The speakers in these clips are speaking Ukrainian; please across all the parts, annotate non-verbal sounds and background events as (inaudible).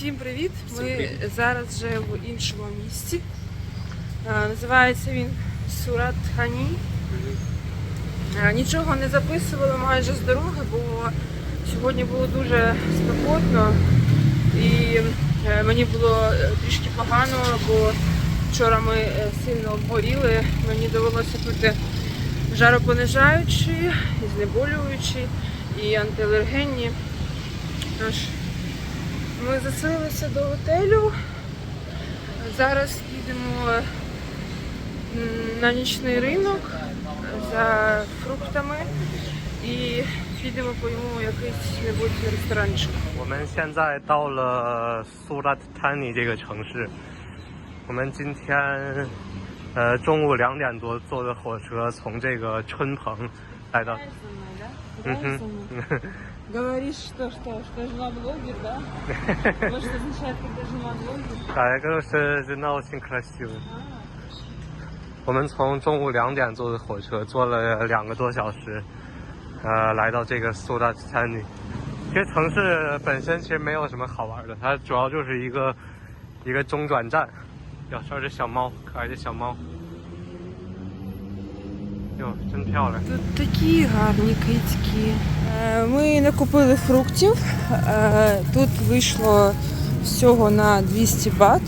Всім привіт! Всім Ми зараз вже в іншому місці. Називається він Сурат Хані. Нічого не записували майже з дороги, бо сьогодні було дуже спекотно і е, мені було е, трішки погано, бо вчора ми е, сильно обгоріли. Мені довелося пити жаропонижаючі, знеболюючі і антиалергенні. Тож ми заселилися до готелю. Зараз їдемо м, на нічний ринок за фруктами і підемо поїмо якийсь небудь ресторанчик. 我们现在到了苏拉坦尼这个城市。我们今天呃中午两点多坐的火车，从这个春蓬 来到。嗯哼， Говоришь, что что, что жена блогер, да? (laughs) Вот что означает, когда жена блогер. 哎，这个是真的挺可惜的。我们从中午两点坐的火车，坐了两个多小时，呃，来到这个苏达坦尼。这个城市本身其实没有什么好玩的，它主要就是一个一个中转站。哟，这儿这小猫，可爱的小猫。 Тут такі гарні кицькі. Е, ми накупили фруктів. Е, тут вийшло всього на 200 бат.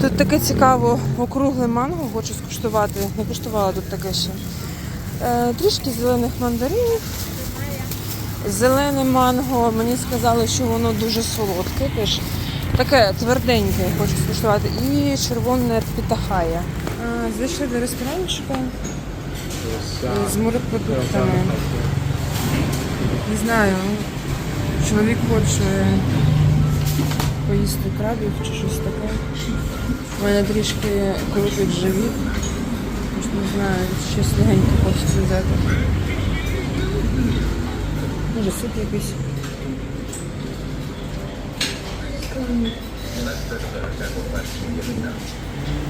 Тут таке цікаво округле манго, хочу скуштувати. Не куштувала тут таке ще. Е, трішки зелених мандаринів. Зелене манго, мені сказали, що воно дуже солодке, теж таке тверденьке, хочу скуштувати. І червоне пітахая. Зайшли до ресторанчика з морепродуктами. Не знаю, чоловік хоче поїсти крабів чи щось таке. У мене трішки крутить живіт. Тож не знаю, щось легеньке хочеться взяти. Може суп якийсь.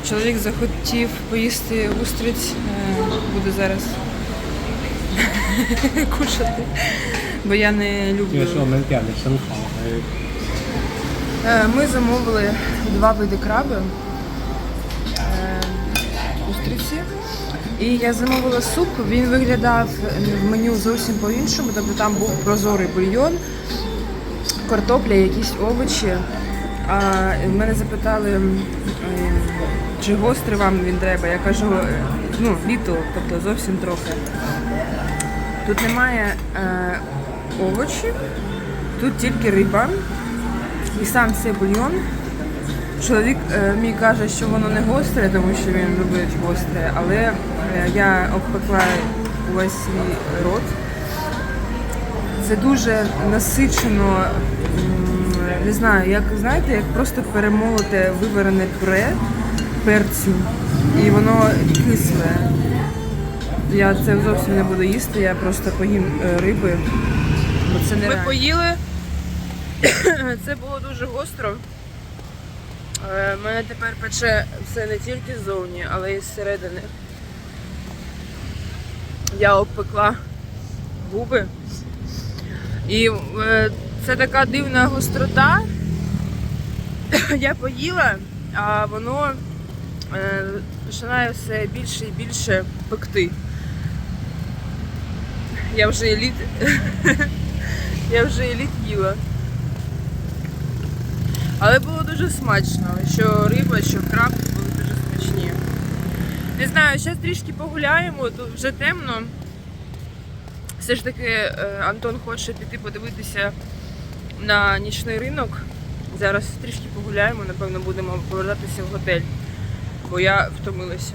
Чоловік захотів поїсти устриць, е, буде зараз (laughs) кушати, бо я не люблю. Е, ми замовили два види краби. Е, І я замовила суп, він виглядав в меню зовсім по-іншому, тобто там був прозорий бульйон, картопля, якісь овочі. А мене запитали, е, чи гострий вам він треба. Я кажу, е, ну, літо, тобто зовсім трохи. Тут немає е, овочів, тут тільки риба. І сам цей бульйон. Чоловік мій каже, що воно не гостре, тому що він любить гостре, але я обпекла увесь свій рот. Це дуже насичено, не знаю, як знаєте, як просто перемолоте виварене пюре перцю, і воно кисле. Я це зовсім не буду їсти, я просто поїм е, риби. Бо це не Ми поїли. (coughs) Це було дуже гостро. Е, Мене тепер пече все не тільки ззовні, але й зсередини. Я обпекла губи. І е, це така дивна гострота. (coughs) Я поїла, а воно е, починає все більше і більше пекти. Я вже еліт. (laughs) Я вже еліт їла. Але було дуже смачно, що риба, що краб були дуже смачні. Не знаю, зараз трішки погуляємо, тут вже темно. Все ж таки е, Антон хоче піти подивитися на нічний ринок. Зараз трішки погуляємо, напевно, будемо повертатися в готель, бо я втомилася.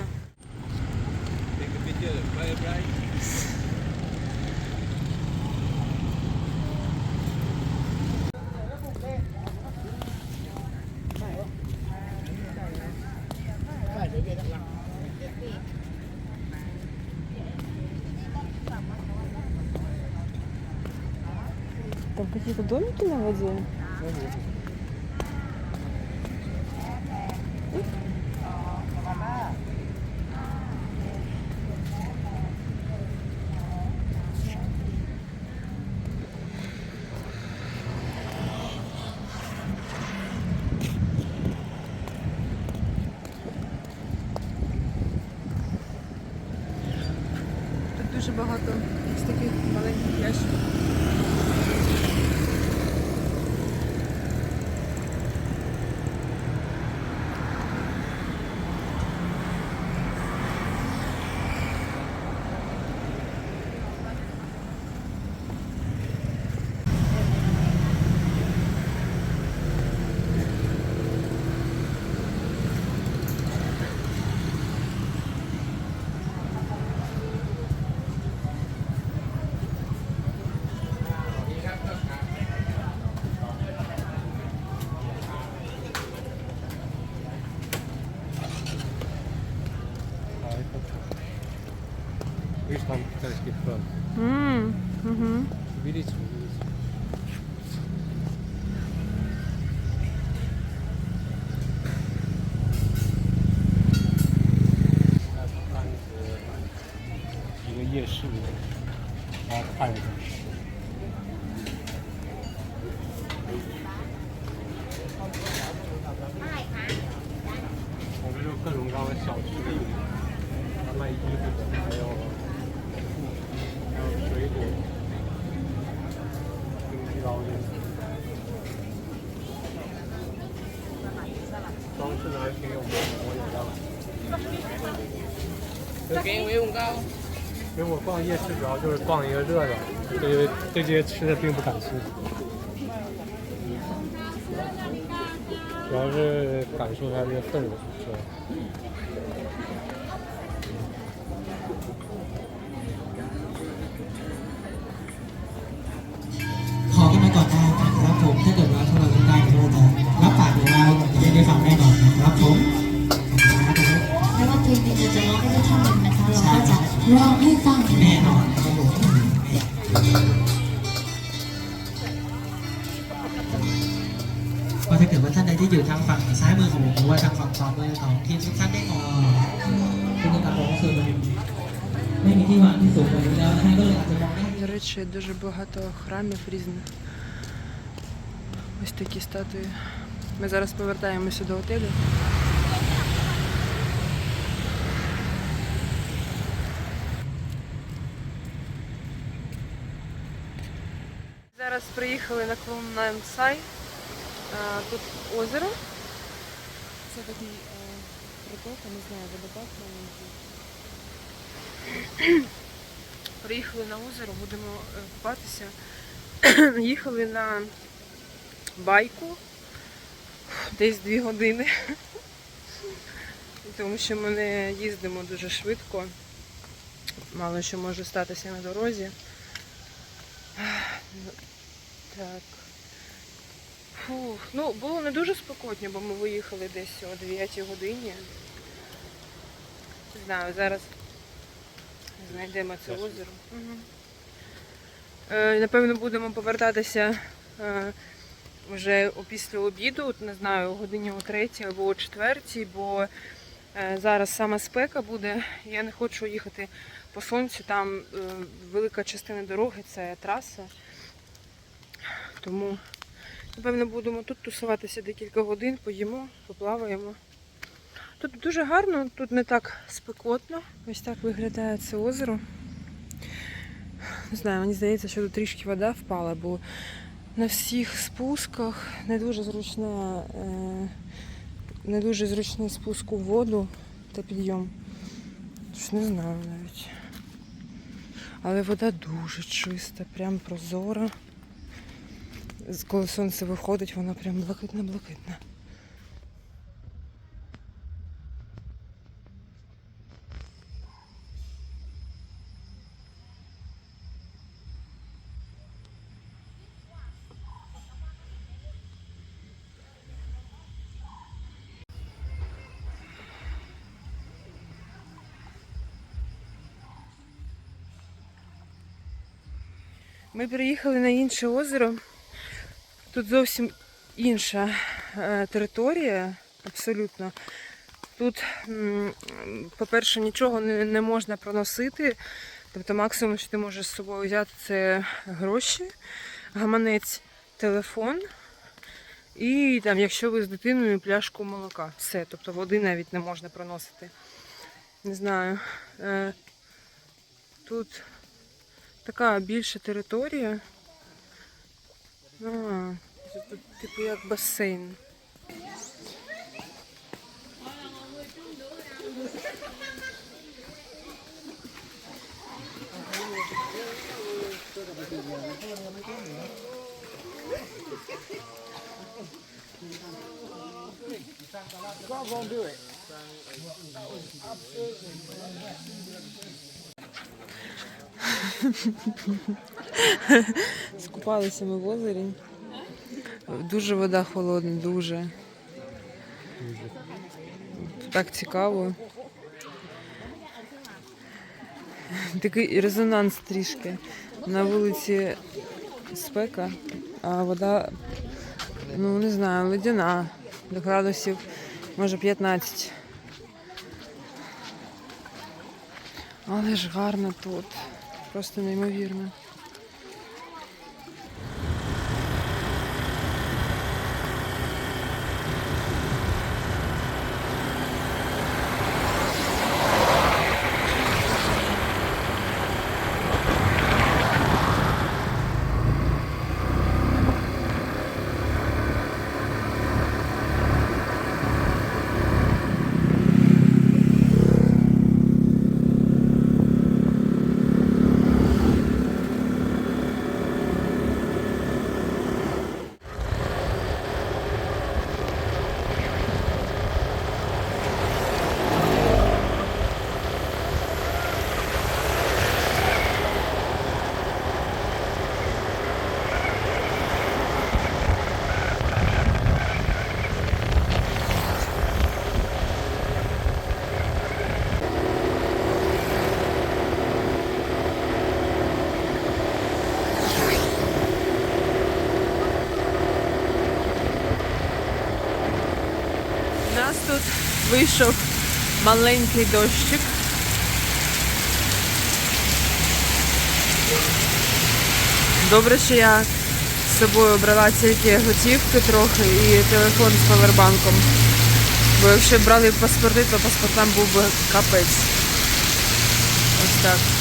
какие-то домики на воде. Тут дуже багато ось таких маленьких ящиків. 一个夜市，然后看着。我们有各种各样的小吃，卖衣服的，还有高点。装饰的。还挺有名的，我有的。给我用高。因为我逛夜市主要就是逛一个。热闹，对对这些吃的并不感兴趣，主要是感受一下这个。氛围，是吧？ ร้องให้ฟัง แน่นอนนะครับผมก็ถ้าเกิดว่าท่านใดที่อยู่ทางฝั่งซ้ายมือของผมหรือว่าทางฝั่งขวามือของทีมทุกท่านได้ออกคือการมองคือมันไม่มีที่วางที่สูงกว่านี้แล้วนะฮะก็เลยอาจจะมองไม่ До речі, дуже багато храмів різних. Ось такі статуї. Ми зараз повертаємося до готелю. Зараз приїхали на Клоннаймсай. Тут озеро. Це такий приток, не знаю, водопад маленький. Приїхали на озеро, будемо е, купатися. (clears throat) Їхали на байку десь дві години. (laughs) Тому що ми не їздимо дуже швидко. Мало що може статися на дорозі. Так. Фух. Ну, було не дуже спекотно, бо ми виїхали десь о 9 годині. Не знаю, зараз знайдемо це Ясно. озеро. Угу. Е, напевно, будемо повертатися е, вже після обіду, не знаю, о годині о третій або о четвертій, бо е, зараз саме спека буде. Я не хочу їхати по сонцю, там е, велика частина дороги це траса. Тому, напевно, будемо тут тусуватися декілька годин, поїмо, поплаваємо. Тут дуже гарно, тут не так спекотно. Ось так виглядає це озеро. Не знаю, мені здається, що тут трішки вода впала, бо на всіх спусках не дуже зручна, е, не дуже зручний спуск у воду та підйом. Тож не знаю навіть. Але вода дуже чиста, прям прозора. Коли сонце виходить, вона прям блакитна-блакитна. Ми приїхали на інше озеро. Тут зовсім інша е, територія, абсолютно. Тут, по-перше, нічого не, можна проносити. Тобто максимум, що ти можеш з собою взяти, це гроші, гаманець, телефон. І там, якщо ви з дитиною, пляшку молока. Все. Тобто води навіть не можна проносити. Не знаю. Е, Тут така більша територія. А, це тут типу як басейн. Скупалися ми в озері. Дуже вода холодна, дуже. Так цікаво. Такий резонанс трішки. На вулиці спека, а вода, ну не знаю, ледяна. До градусів, може 15. Але ж гарно тут. Просто неймовірно. Нас тут вийшов маленький дощик. Добре, що я з собою брала тільки готівки трохи і телефон з павербанком. Бо якщо брали паспорти, то паспортам був би капець. Ось так.